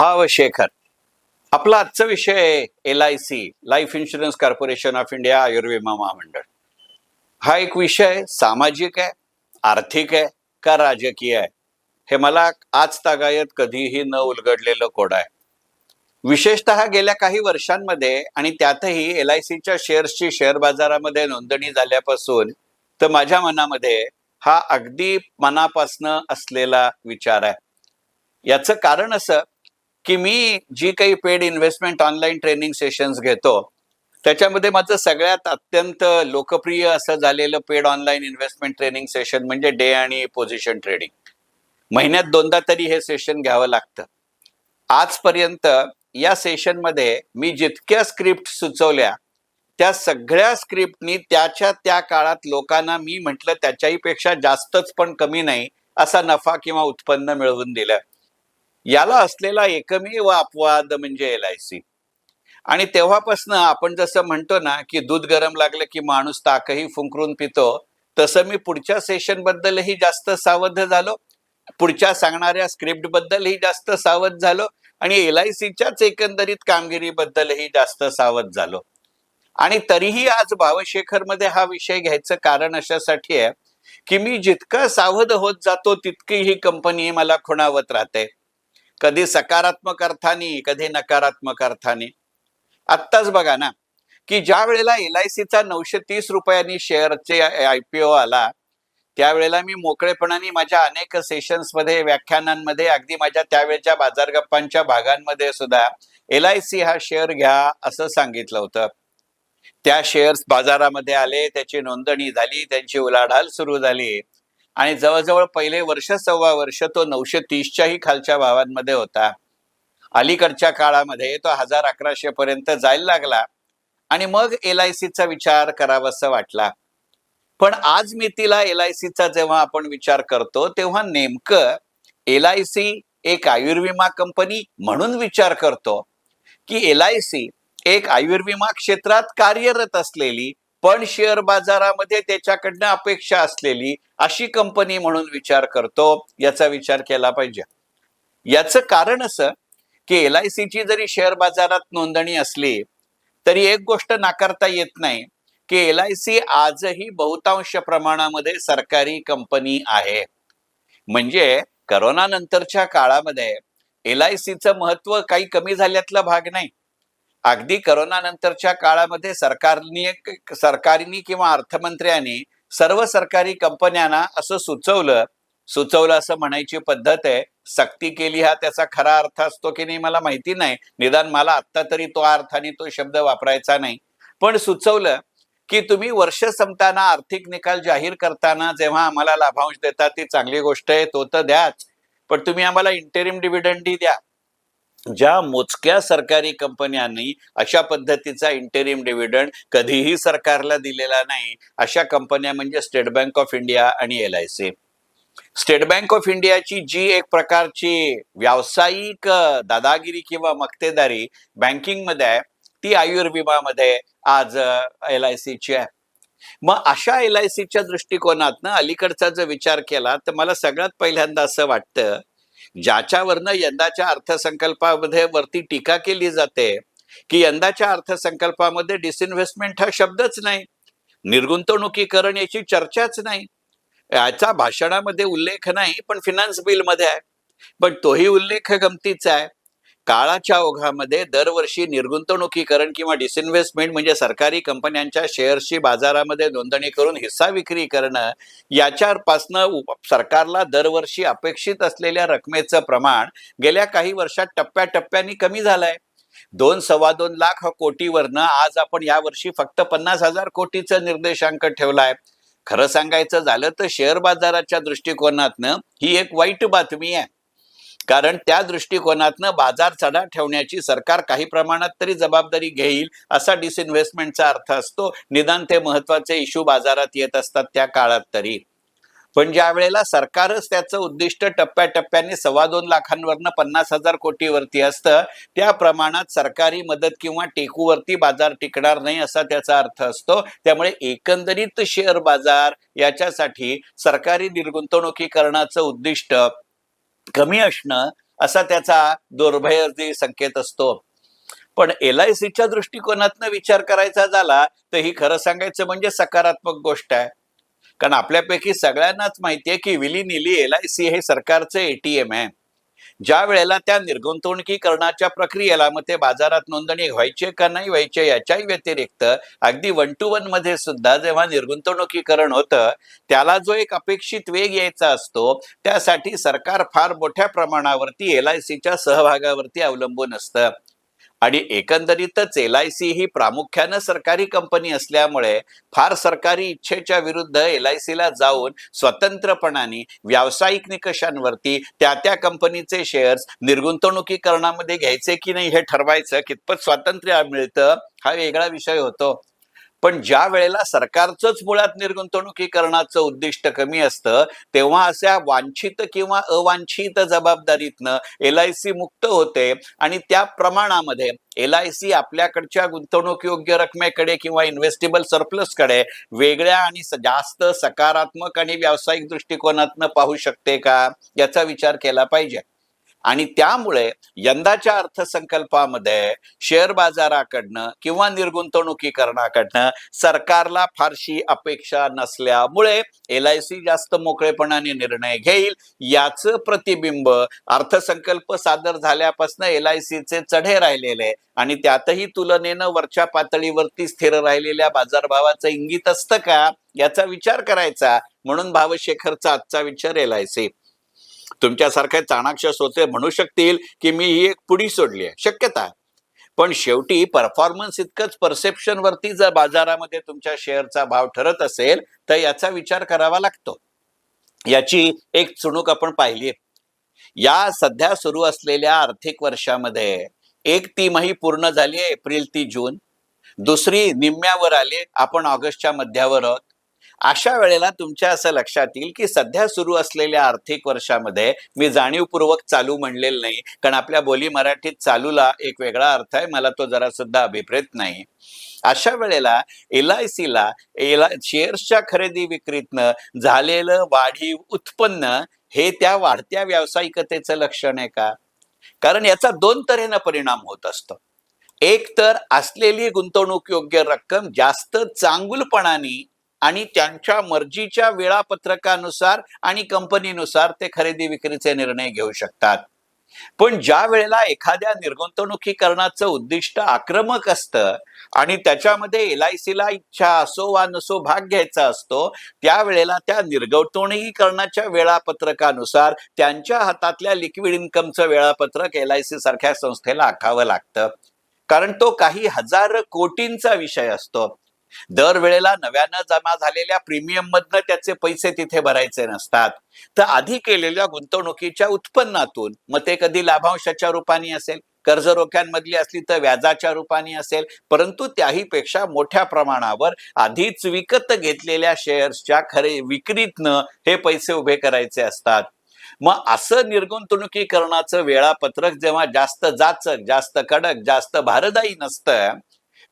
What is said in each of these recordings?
भावशेखर आपला आजचा विषय आहे L I C life insurance corporation of India आयुर्विमा महामंडळ. हा एक विषय सामाजिक आहे आर्थिक आहे का राजकीय आहे? हे मला आज तागायत कधीही न उलगडलेलं कोड आहे. विशेषतः गेल्या काही वर्षांमध्ये आणि त्यातही एल आय सीच्या शेअर्सची शेअर बाजारामध्ये नोंदणी झाल्यापासून तर माझ्या मनामध्ये हा अगदी मनापासनं असलेला विचार आहे. याचं कारण असं की मी जी काही paid investment online training sessions घेतो त्याच्यामध्ये माझं सगळ्यात अत्यंत लोकप्रिय असं झालेलं paid online investment training session म्हणजे डे आणि पोझिशन ट्रेडिंग महिन्यात दोनदा तरी हे सेशन घ्यावं लागतं. आजपर्यंत या सेशनमध्ये मी जितक्या स्क्रिप्ट सुचवल्या त्या सगळ्या स्क्रिप्टनी त्याच्या त्या काळात लोकांना मी म्हटलं त्याच्याही पेक्षा जास्तच पण कमी नाही असा नफा किंवा उत्पन्न मिळवून दिलं. याला असलेला एकमेव अपवाद म्हणजे एल आय सी. आणि तेव्हापासनं आपण जसं म्हणतो ना की दूध गरम लागलं की माणूस ताकही फुंकरून पितो तसं मी पुढच्या सेशन बद्दलही जास्त सावध झालो. पुढच्या सांगणाऱ्या स्क्रिप्ट बद्दलही जास्त सावध झालो. आणि एल आय सीच्याच एकंदरीत कामगिरीबद्दलही जास्त सावध झालो. आणि तरीही आज भावशेखरमध्ये हा विषय घ्यायचं कारण अशासाठी आहे की मी जितकं सावध होत जातो तितकी ही कंपनी मला खुणावत राहते. कधी सकारात्मक अर्थाने कधी नकारात्मक अर्थाने. आत्ताच बघा ना की ज्या वेळेला एल आय सीचा नऊशे तीस रुपयांनी शेअरचे आय पी ओ आला त्यावेळेला मी मोकळेपणाने माझ्या अनेक सेशन्समध्ये व्याख्यानांमध्ये अगदी माझ्या त्यावेळेच्या बाजार गप्पांच्या भागांमध्ये सुद्धा एल आय सी हा शेअर घ्या असं सांगितलं होतं. त्या शेअर्स बाजारामध्ये आले त्याची नोंदणी झाली त्यांची उलाढाल सुरू झाली. आणि जवळजवळ पहिले वर्ष सव्वा वर्ष तो नऊशे तीसच्याही खालच्या भावांमध्ये होता. अलीकडच्या काळामध्ये तो हजार अकराशे पर्यंत जायला लागला आणि मग एल आय सीचा विचार करावासा वाटला. पण आज मी तिला एल आय सीचा जेव्हा आपण विचार करतो तेव्हा नेमकं एल आय सी एक आयुर्विमा कंपनी म्हणून विचार करतो की एल आय सी एक आयुर्विमा क्षेत्रात कार्यरत असलेली पण शेअर बाजारामध्ये त्याच्याकडनं अपेक्षा असलेली अशी कंपनी म्हणून विचार करतो याचा विचार केला पाहिजे. याचं कारण असं की एल आय सीची जरी शेअर बाजारात नोंदणी असली तरी एक गोष्ट नाकारता येत नाही की एल आय सी आजही बहुतांश प्रमाणामध्ये सरकारी कंपनी आहे. म्हणजे करोना नंतरच्या काळामध्ये एल आय सीचं महत्त्व काही कमी झाल्यातला भाग नाही. अगदी करोना नंतरच्या काळामध्ये सरकारनी सरकारनी किंवा अर्थमंत्र्यांनी सर्व सरकारी कंपन्यांना असं सुचवलं सुचवलं असं म्हणायची पद्धत आहे. सक्ती केली हा त्याचा खरा अर्थ असतो की नाही मला माहिती नाही. निदान मला आत्ता तरी तो अर्थाने तो शब्द वापरायचा नाही. पण सुचवलं की तुम्ही वर्ष संपताना आर्थिक निकाल जाहीर करताना जेव्हा आम्हाला लाभांश देता ती चांगली गोष्ट आहे तो तर द्याच. पण तुम्ही आम्हाला इंटेरिम डिव्हिडंडही द्या. ज्या मोजक्या सरकारी कंपन्यांनी अशा पद्धतीचा इंटेरिम डिव्हिडंड कधीही सरकारला दिलेला नाही अशा कंपन्या म्हणजे स्टेट बँक ऑफ इंडिया आणि L I C state bank of इंडियाची जी एक प्रकारची व्यावसायिक दादागिरी किंवा मक्तेदारी बँकिंगमध्ये आहे ती आयुर्विमामध्ये आज एल आय सीची आहे. मग अशा एल आय सीच्या दृष्टिकोनातनं अलीकडचा जर विचार केला तर मला सगळ्यात पहिल्यांदा असं वाटतं ज्याच्यावरनं यंदाच्या अर्थसंकल्पामध्ये वरती टीका केली जाते की यंदाच्या अर्थसंकल्पामध्ये डिसइन्व्हेस्टमेंट हा शब्दच नाही. निर्गुंतवणुकीकरण याची चर्चाच नाही. याचा भाषणामध्ये उल्लेख नाही पण फिनान्स बिलमध्ये आहे. पण तोही उल्लेख गमतीचा आहे. काळाच्या ओघामध्ये दरवर्षी निर्गुंतवणुकीकरण किंवा डिसइन्व्हेस्टमेंट म्हणजे सरकारी कंपन्यांच्या शेअर्सची बाजारामध्ये नोंदणी करून हिस्सा विक्री करणं याच्यापासनं सरकारला दरवर्षी अपेक्षित असलेल्या रकमेचं प्रमाण गेल्या काही वर्षात टप्प्याटप्प्याने कमी झालंय. दोन सव्वा दोन लाख कोटीवरनं आज आपण यावर्षी फक्त पन्नास हजार कोटीचं निर्देशांक ठेवलाय. खरं सांगायचं झालं तर शेअर बाजाराच्या दृष्टिकोनातनं ही एक वाईट बातमी आहे. कारण त्या दृष्टिकोनातनं बाजार चढा ठेवण्याची सरकार काही प्रमाणात तरी जबाबदारी घेईल असा डिसइन्व्हेस्टमेंटचा अर्थ असतो. निदान ते महत्त्वाचे इश्यू बाजारात येत असतात त्या काळात तरी. पण ज्या वेळेला सरकारच त्याचं उद्दिष्ट टप्प्याटप्प्याने सव्वा दोन लाखांवरनं पन्नास हजार कोटीवरती असतं त्या प्रमाणात सरकारी मदत किंवा टेकूवरती बाजार टिकणार नाही असा त्याचा अर्थ असतो. त्यामुळे एकंदरीत शेअर बाजार याच्यासाठी सरकारी निर्गुंतवणुकीकरणाचं उद्दिष्ट कमी असणं असा त्याचा दुर्भय संकेत असतो. पण एल आय सीच्या दृष्टिकोनातनं विचार करायचा झाला तर ही खरं सांगायचं म्हणजे सकारात्मक गोष्ट आहे. कारण आपल्यापैकी सगळ्यांनाच माहितीये की willy nilly L I C हे सरकारचं एटीएम आहे. ज्या वेळेला त्या निर्गुंतवणुकीकरणाच्या प्रक्रियेला मग ते बाजारात नोंदणी व्हायचे का नाही व्हायचे याच्याही व्यतिरिक्त अगदी वन टू वनमध्ये सुद्धा जेव्हा निर्गुंतवणुकीकरण होतं त्याला जो एक अपेक्षित वेग यायचा असतो त्यासाठी सरकार फार मोठ्या प्रमाणावरती एल आय सीच्या सहभागावरती अवलंबून असतं. आणि एकंदरीतच एल आय सी ही प्रामुख्यानं सरकारी कंपनी असल्यामुळे फार सरकारी इच्छेच्या विरुद्ध एल आय सीला जाऊन स्वतंत्रपणाने व्यावसायिक निकषांवरती त्या त्या कंपनीचे शेअर्स निर्गुंतवणुकीकरणामध्ये घ्यायचे की नाही हे ठरवायचं कितपत स्वातंत्र्य मिळतं हा वेगळा विषय होतो. पण ज्या वेळेला सरकारचंच मुळात निर्गुंतवणुकीकरणाचं उद्दिष्ट कमी असतं तेव्हा अशा वांछित किंवा अवांछित जबाबदारीतनं एल आय सी मुक्त होते आणि त्या प्रमाणामध्ये एल आय सी आपल्याकडच्या गुंतवणूक योग्य रकमेकडे किंवा इन्व्हेस्टेबल सरप्लसकडे वेगळ्या आणि जास्त सकारात्मक आणि व्यावसायिक दृष्टिकोनातनं पाहू शकते का? याचा विचार केला पाहिजे. आणि त्यामुळे यंदाच्या अर्थसंकल्पामध्ये शेअर बाजाराकडनं किंवा निर्गुंतवणुकीकरणाकडनं सरकारला फारशी अपेक्षा नसल्यामुळे एल आय सी जास्त मोकळेपणाने निर्णय घेईल याचं प्रतिबिंब अर्थसंकल्प सादर झाल्यापासून एल आय सीचे चढे राहिलेले आणि त्यातही तुलनेनं वरच्या पातळीवरती स्थिर राहिलेल्या बाजारभावाचं इंगित असतं का? याचा विचार करायचा. म्हणून भावशेखरचा आजचा विचार एल आय सी. तुमच्यासारखे चाणाक्ष सोचे म्हणू शकतील की मी ही एक पुढी सोडली आहे. शक्यता पण शेवटी परफॉर्मन्स इतकंच परसेप्शनवरती जर बाजारामध्ये तुमच्या शेअरचा भाव ठरत असेल तर याचा विचार करावा लागतो. याची एक चुणूक आपण पाहिली या सध्या सुरू असलेल्या आर्थिक वर्षामध्ये एक तिमाही पूर्ण झाली एप्रिल ती जून. दुसरी निम्म्यावर आली आपण ऑगस्टच्या मध्यावर आहोत. अशा वेळेला तुमच्या असं लक्षात येईल की सध्या सुरू असलेल्या आर्थिक वर्षामध्ये मी जाणीवपूर्वक चालू म्हणलेलं नाही. कारण आपल्या बोली मराठीत चालूला एक वेगळा अर्थ आहे. मला तो जरा सुद्धा अभिप्रेत नाही. अशा वेळेला एल आय सीला एल शेअर्सच्या खरेदी विक्रीतनं झालेलं वाढीव उत्पन्न हे त्या वाढत्या व्यावसायिकतेचं लक्षण आहे का? कारण याचा दोन तऱ्हेनं परिणाम होत असतो. एक तर असलेली गुंतवणूक योग्य रक्कम जास्त चांगुलपणाने आणि त्यांच्या मर्जीच्या वेळापत्रकानुसार आणि कंपनीनुसार ते खरेदी विक्रीचे निर्णय घेऊ शकतात. पण ज्या वेळेला एखाद्या निर्गुंतवणुकीकरणाचं उद्दिष्ट आक्रमक असतं आणि त्याच्यामध्ये एल आय सीला इच्छा असो वा नसो भाग घ्यायचा असतो त्यावेळेला त्या निर्गुंतवणुकीकरणाच्या वेळापत्रकानुसार त्यांच्या हातातल्या लिक्विड इन्कमचं वेळापत्रक एल आय सी सारख्या संस्थेला आखावं लागतं. कारण तो काही हजार कोटींचा विषय असतो. दरवेळेला नव्यानं जमा झालेल्या प्रीमियम मधनं त्याचे पैसे तिथे भरायचे नसतात. तर आधी केलेल्या गुंतवणुकीच्या उत्पन्नातून मग ते कधी लाभांशाच्या रूपाने असेल कर्ज रोख्यांमधली असली तर व्याजाच्या रूपाने असेल परंतु त्याही पेक्षा मोठ्या प्रमाणावर आधीच विकत घेतलेल्या शेअर्सच्या खरे विक्रीतनं हे पैसे उभे करायचे असतात. मग असं निर्गुंतवणुकीकरणाचं वेळापत्रक जेव्हा जास्त जाचक जास्त कडक जास्त भारदायी नसतं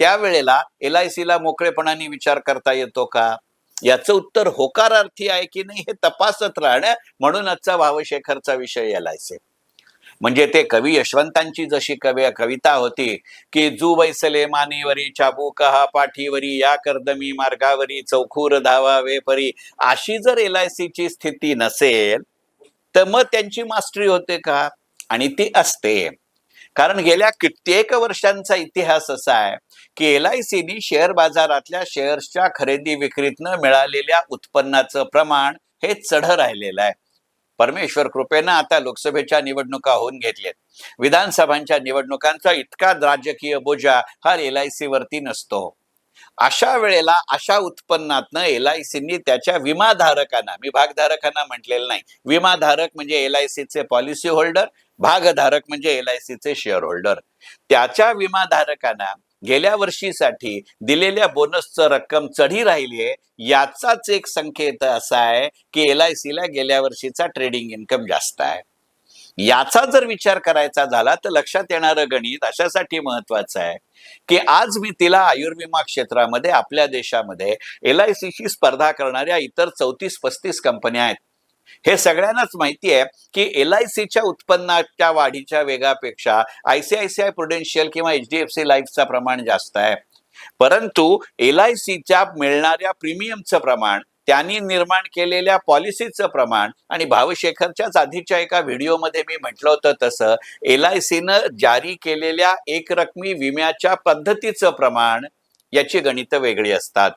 त्यावेळेला एल आय सीला मोकळेपणाने विचार करता येतो का? याचं उत्तर होकारार्थी आहे की नाही हे तपासत राहणं म्हणून आजचा भावशेखरचा विषय एल आय सी म्हणजे ते कवी यशवंतांची जशी कवी कविता होती की जू बैसले मानेवरी चाबूक कहा पाठीवरी या कर्दमी मार्गावरी चौखूर धावा वेपरी अशी जर एल आय सीची स्थिती नसेल तर मग त्यांची मास्टरी होते का? आणि ती असते. कारण गेल्या कित्येक वर्षांचा इतिहास असा आहे की एल आय सीनी शेअर बाजारातल्या शेअर्सच्या खरेदी विक्रीतनं मिळालेल्या उत्पन्नाचं प्रमाण हे चढ राहिलेलं आहे. परमेश्वर कृपेनं आता लोकसभेच्या निवडणुका होऊन घेतल्यात. विधानसभांच्या निवडणुकांचा इतका राजकीय बोजा हा एल आय सी वरती नसतो. अशा वेळेला अशा उत्पन्नातनं एल आय सीनी त्याच्या विमाधारकांना मी भागधारकांना म्हटलेलं नाही विमाधारक म्हणजे एल आय सीचे पॉलिसी होल्डर भागधारक म्हणजे एल आय सीचे शेअर होल्डर त्याच्या विमाधारकांना गेल्या वर्षीसाठी दिलेल्या बोनसचं रक्कम चढी राहिली आहे. याचाच एक संकेत असा आहे की एल आय सीला गेल्या वर्षीचा ट्रेडिंग इन्कम जास्त आहे. याचा जर विचार करायचा झाला तर लक्षात येणारं गणित अशासाठी महत्वाचं आहे की आज मी तिला आयुर्विमा क्षेत्रामध्ये आपल्या देशामध्ये एल आय सीशी स्पर्धा करणाऱ्या इतर चौतीस पस्तीस कंपन्या आहेत. हे सगळ्यांनाच माहिती आहे की एल आय सीच्या उत्पन्नाच्या वाढीच्या वेगापेक्षा आयसीआयसीआय प्रुडेन्शियल किंवा एच डी एफ सी लाईफचं प्रमाण जास्त आहे. परंतु एल आय सीच्या मिळणाऱ्या प्रीमियमचं प्रमाण त्यांनी निर्माण केलेल्या पॉलिसीचं प्रमाण आणि भावशेखरच्याच आधीच्या एका व्हिडिओमध्ये मी म्हटलं होतं तसं एल आय सीनं जारी केलेल्या एकरकमी विम्याच्या पद्धतीचं प्रमाण याची गणितं वेगळी असतात.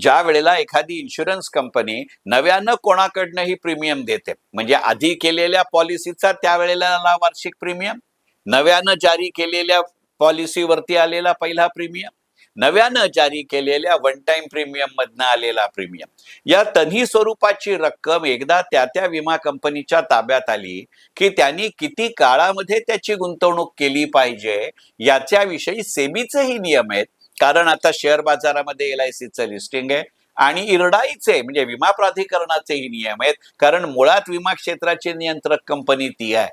ज्या वेळेला एखादी इन्शुरन्स कंपनी नव्यानं कोणाकडनंही प्रीमियम देते म्हणजे आधी केलेल्या पॉलिसीचा त्यावेळेला वार्षिक प्रीमियम नव्यानं जारी केलेल्या पॉलिसीवरती आलेला पहिला प्रीमियम नव्यानं जारी केलेल्या वन टाइम प्रीमियम मधनं आलेला प्रीमियम या तन्ही स्वरूपाची रक्कम एकदा त्या त्या विमा कंपनीच्या ताब्यात आली की त्यांनी किती काळामध्ये त्याची गुंतवणूक केली पाहिजे याच्याविषयी सेबीचेही नियम आहेत. कारण आता शेअर बाजारामध्ये एल आय सीचं लिस्टिंग आहे आणि इरडाईचे म्हणजे विमा प्राधिकरणाचेही नियम आहेत. कारण मुळात विमा क्षेत्राची नियंत्रक कंपनी ती आहे.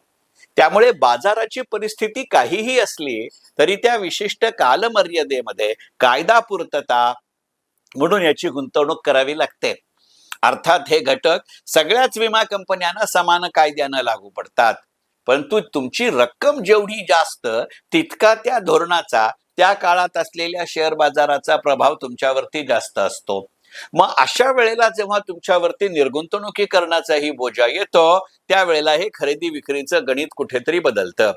त्यामुळे बाजाराची परिस्थिती काहीही असली तरी त्या विशिष्ट कालमर्यादेमध्ये कायदा पूर्तता म्हणून याची गुंतवणूक करावी लागते. अर्थात हे घटक सगळ्याच विमा कंपन्यांना समान कायद्यानं लागू पडतात. परंतु तुमची रक्कम जेवढी जास्त तितका त्या धोरणाचा त्या काळात असलेल्या शेअर बाजाराचा प्रभाव तुमच्यावरती जास्त असतो. मग अशा वेळेला जेव्हा तुमच्यावरती निर्गुंतवणुकीकरणाचाही बोजा येतो त्यावेळेला हे खरेदी विक्रीचं गणित कुठेतरी बदलतं.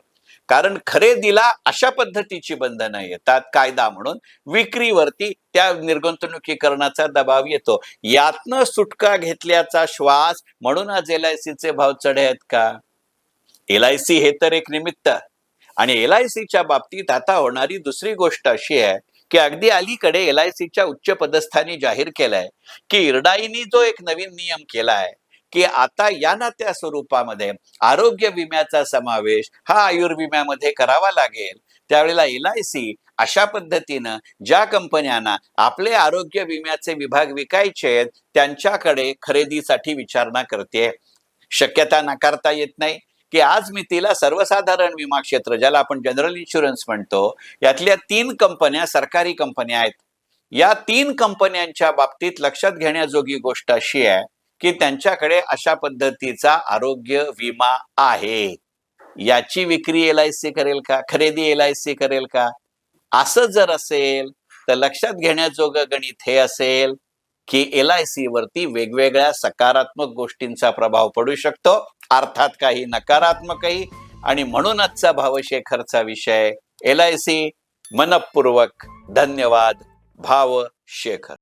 कारण खरेदीला अशा पद्धतीची बंधनं येतात कायदा म्हणून. विक्रीवरती त्या निर्गुंतवणुकीकरणाचा दबाव येतो. यातनं सुटका घेतल्याचा श्वास म्हणून आज एल आय सीचे भाव चढे आहेत का? एल आय सी हे तर एक निमित्त. आणि एल आय सीच्या बाबतीत आता होणारी दुसरी गोष्ट अशी आहे की अगदी अलीकडे एल आय सीच्या उच्च पदस्थानी जाहीर केलंय की इरडाईनी जो एक नवीन नियम केला आहे की आता या ना त्या स्वरूपामध्ये आरोग्य विम्याचा समावेश हा आयुर्विम्यामध्ये करावा लागेल. त्यावेळेला एल आय सी अशा पद्धतीनं ज्या कंपन्यांना आपले आरोग्य विम्याचे विभाग विकायचे आहेत त्यांच्याकडे खरेदीसाठी विचारणा करते. शक्यता नाकारता येत नाही. की आज मी तिला सर्वसाधारण विमा क्षेत्र ज्याला आपण जनरल इन्शुरन्स म्हणतो यातल्या तीन कंपन्या सरकारी कंपन्या आहेत. या तीन कंपन्यांच्या बाबतीत लक्षात घेण्याजोगी गोष्ट अशी आहे की त्यांच्याकडे अशा पद्धतीचा आरोग्य विमा आहे. याची विक्री एल आय सी करेल का? खरेदी एल आय सी करेल का? असं जर असेल तर लक्षात घेण्याजोगं गणित हे असेल की एल आय सी वरती वेगवेगळ्या सकारात्मक गोष्टींचा प्रभाव पडू शकतो. अर्थात काही नकारात्मकही आणि म्हणूनचचा भावशेखरचा विषय. एल आय सी मनपूर्वक धन्यवाद. भाव शेखर